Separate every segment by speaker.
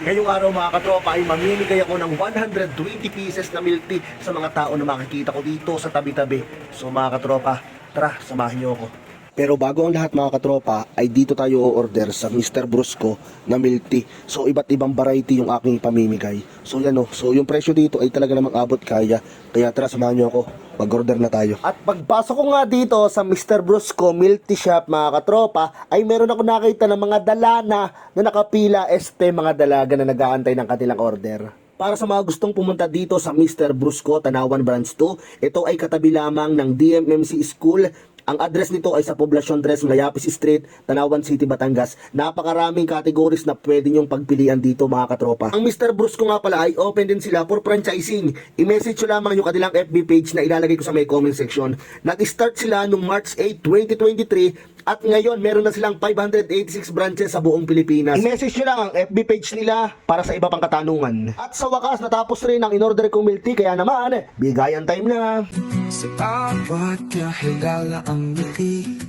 Speaker 1: Ngayong araw mga katropa ay mamimigay ako ng 120 pieces na milk tea sa mga tao na makikita ko dito sa tabi-tabi. So mga katropa, tara, samahan niyo ako. Pero bago ang lahat mga katropa, ay dito tayo o-order sa Mr. Brusco na milk tea. So iba't ibang variety yung aking pamimigay. So yan o, so yung presyo dito ay talaga namang abot kaya. Kaya tara, samahan niyo ako. Mag-order na tayo. At pagpasok ko nga dito sa Mr. Brusco Milk Shop mga katropa, ay meron ako nakita ng mga dalana na nakapila este mga dalaga na nag-aantay ng kanilang order. Para sa mga gustong pumunta dito sa Mr. Brusco, Tanawan Branch 2, ito ay katabi lamang ng DMMC School. Ang address nito ay sa Poblacion Tres, Mayapis Street, Tanawan City, Batangas. Napakaraming categories na pwede nyong pagpilian dito mga katropa. Ang Mr. Brusco nga pala ay open din sila for franchising. I-message nyo lamang yung kanilang FB page na ilalagay ko sa may comment section. Nag-start sila noong March 8, 2023 at ngayon, meron na silang 586 branches sa buong Pilipinas. I-message nyo lang ang FB page nila para sa iba pang katanungan. At sa wakas, natapos rin ang in-order kong milk tea, kaya naman, bigayan time na.
Speaker 2: Sa bawat kahilala ang ngiti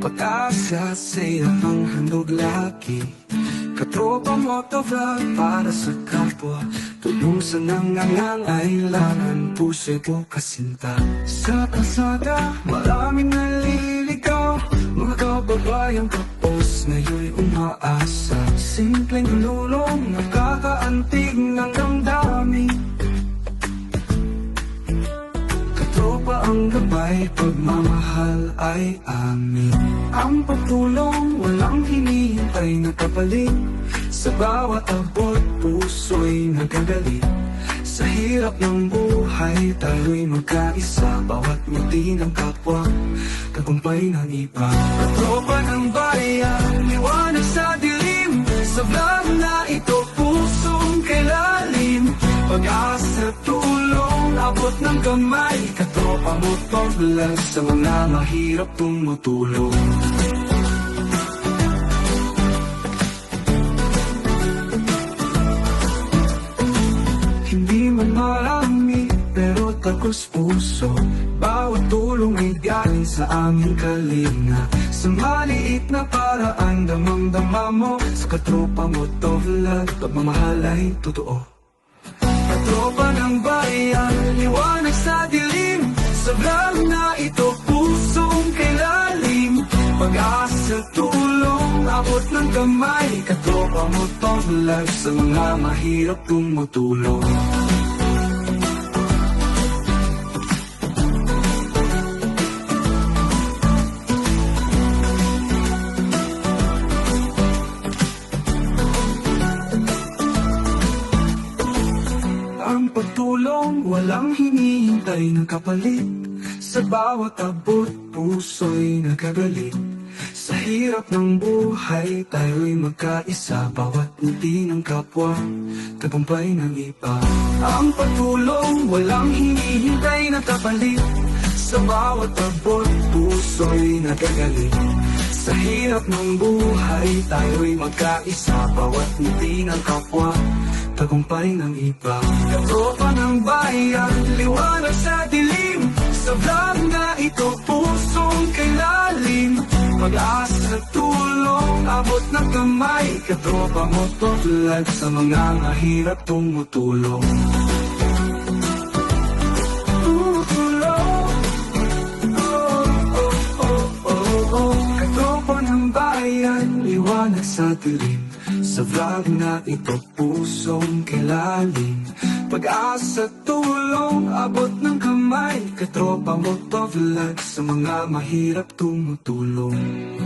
Speaker 2: Pag-asa sa'yo ang handog lagi Katropa mo to vlog para sa kapwa Tulong sa nangangangailangan Puso'y kasinta Sa kasada, maraming naliligaw Mga kababayang kapos ngayon'y umaasa. Simpleng tulong, nakakaantig ng damdamin. Katropa ang gabay, pagmamahal ay amin. Ang pagtulong, walang hinihintay na kapalit. Sa bawat abot, puso'y nagagalit Sa hirap ng buhay, tayo'y magkaisa. Bawat ngiti ng kapwa, tagumpay ng iba. Katropa ng bayan, liwanag sa dilim. Sa vlog na ito, pusong kailalim. Pag-asa, tulong, abot ng kamay Katropa mo vlog sa mga mahirap tumutulong tagos puso Bawat tulong ay galing sa aming kalinga. Sa maliit na paraan, damang-dama mo. Sa katropa mo to vlog, pagmamahal ay totoo. Katropa ng bayan, liwanag sa dilim. Sa vlog na ito, pusong kailalim Pag-asa, tulong, abot ng kamay Katropa mo to vlog sa mga mahirap tumutulong Ang pagtulong, walang hinihintay ng kapalit. Sa bawat abot, puso'y nagagalit. Sa hirap ng buhay, tayo'y magkaisa. Bawat ngiti ng kapwa, tagumpay ng iba. Ang pagtulong, walang hinihintay ng kapalit. Sa bawat abot, puso'y nagagalit. Sa hirap ng buhay, tayo'y magkaisa. Bawat ngiti ng kapwa, tagumpay ng iba. Katropa ng bayan, liwanag sa dilim. Sa vlog na ito, pusong kailalim Pag-asa, tulong, abot ng kamay. Katropa mo to vlog sa mga mahirap tumutulong. Oh, oh, oh, oh, oh. Katropa ng bayan, liwanag sa dilim Sa vlog na ito, pusong kilalim. Pag-asa, tulong, abot ng kamay. Katropa mo to vlog sa mga mahirap tumutulong